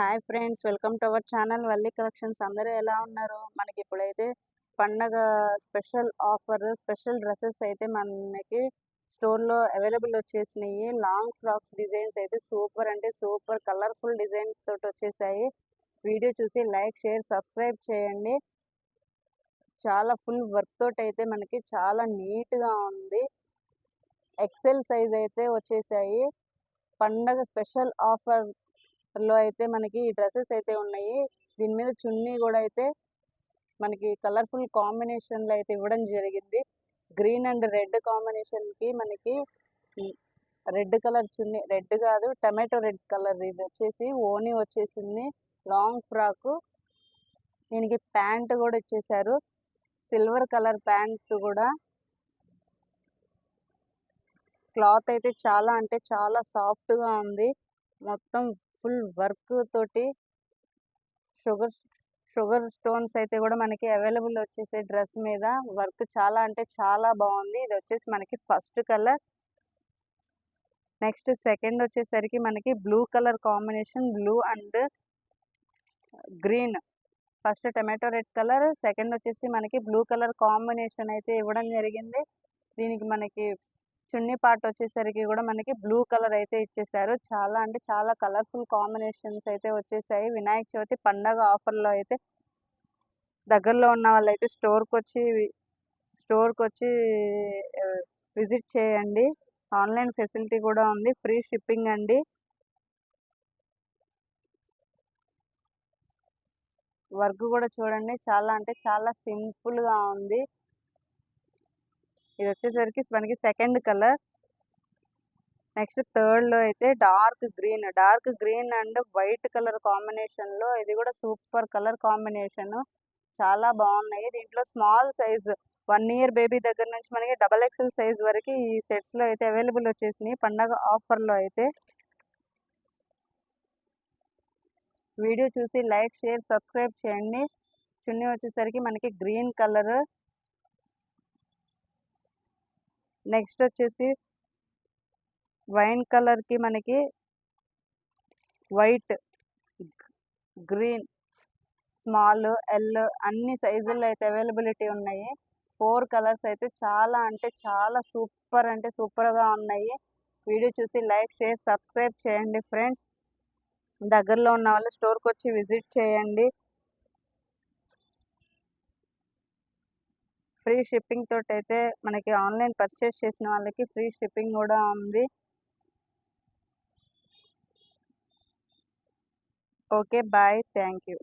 Hi friends welcome to our channel Valli collections. అందరూ ఎలా ఉన్నారు? మనకి ఇప్పుడైతే పండగ స్పెషల్ ఆఫర్ స్పెషల్ డ్రెస్సెస్ అయితే మనకి స్టోర్లో అవైలబుల్ వచ్చేసినాయి. లాంగ్ ఫ్రాక్స్ డిజైన్స్ అయితే సూపర్ అంటే సూపర్ కలర్ఫుల్ డిజైన్స్ తోటి వచ్చేసాయి. వీడియో చూసి లైక్ షేర్ సబ్స్క్రైబ్ చేయండి. చాలా ఫుల్ వర్క్ తోటి అయితే మనకి చాలా నీట్గా ఉంది. ఎక్సెల్ సైజ్ అయితే వచ్చేసాయి. పండగ స్పెషల్ ఆఫర్ లో అయితే మనకి డ్రెస్సెస్ అయితే ఉన్నాయి. దీని మీద చున్నీ కూడా అయితే మనకి కలర్ఫుల్ కాంబినేషన్లో అయితే ఇవ్వడం జరిగింది. గ్రీన్ అండ్ రెడ్ కాంబినేషన్కి మనకి రెడ్ కలర్ చున్నీ రెడ్ కాదు టమాటో రెడ్ కలర్ ఇది వచ్చేసి ఓనీ వచ్చేసింది. Long frock. దీనికి ప్యాంట్ కూడా ఇచ్చేసారు. సిల్వర్ కలర్ ప్యాంట్ కూడా. క్లాత్ అయితే చాలా అంటే చాలా సాఫ్ట్గా ఉంది. మొత్తం ఫుల్ వర్క్ తోటి షుగర్ షుగర్ స్టోన్స్ అయితే కూడా మనకి అవైలబుల్ వచ్చేసే డ్రెస్ మీద వర్క్ చాలా అంటే చాలా బాగుంది. ఇది వచ్చేసి మనకి ఫస్ట్ కలర్. నెక్స్ట్ సెకండ్ వచ్చేసరికి మనకి blue colour combination blue and green. First tomato red colour second వచ్చేసి మనకి బ్లూ కలర్ కాంబినేషన్ అయితే ఇవ్వడం జరిగింది. దీనికి మనకి చున్నీ పార్ట్ వచ్చేసరికి కూడా మనకి బ్లూ కలర్ అయితే ఇచ్చేసారు. చాలా అంటే చాలా కలర్ఫుల్ కాంబినేషన్స్ అయితే వచ్చేసాయి. వినాయక చవితి పండగ ఆఫర్లో అయితే దగ్గరలో ఉన్న వాళ్ళైతే స్టోర్కి వచ్చి స్టోర్కి వచ్చి విజిట్ చేయండి. ఆన్లైన్ ఫెసిలిటీ కూడా ఉంది. ఫ్రీ షిప్పింగ్ అండి. వర్క్ కూడా చూడండి. చాలా అంటే చాలా సింపుల్గా ఉంది. ఇది వచ్చేసరికి మనకి సెకండ్ కలర్. నెక్స్ట్ థర్డ్లో అయితే dark green. Dark green and white colour కాంబినేషన్లో ఇది కూడా సూపర్ కలర్ కాంబినేషన్. చాలా బాగున్నాయి. దీంట్లో small size one year baby దగ్గర నుంచి మనకి డబల్ ఎక్స్ఎల్ సైజ్ వరకు ఈ సెట్స్లో అయితే అవైలబుల్ వచ్చేసినాయి. పండగ ఆఫర్లో అయితే. వీడియో చూసి లైక్ షేర్ సబ్స్క్రైబ్ చేయండి. చున్నీ వచ్చేసరికి మనకి గ్రీన్ కలర్. నెక్స్ట్ వచ్చేసి వైన్ కలర్కి మనకి వైట్ గ్రీన్ స్మాల్ ఎల్ అన్ని సైజుల్లో అయితే అవైలబిలిటీ ఉన్నాయి. ఫోర్ కలర్స్ అయితే చాలా అంటే చాలా సూపర్ అంటే సూపర్గా ఉన్నాయి. వీడియో చూసి లైక్ షేర్ సబ్స్క్రైబ్ చేయండి ఫ్రెండ్స్. దగ్గరలో ఉన్న వాళ్ళు స్టోర్కి వచ్చి విజిట్ చేయండి. ఫ్రీ షిప్పింగ్ తోటి అయితే మనకి ఆన్లైన్ పర్చేస్ చేసిన వాళ్ళకి ఫ్రీ షిప్పింగ్ కూడా ఉంది. Okay bye. Thank you.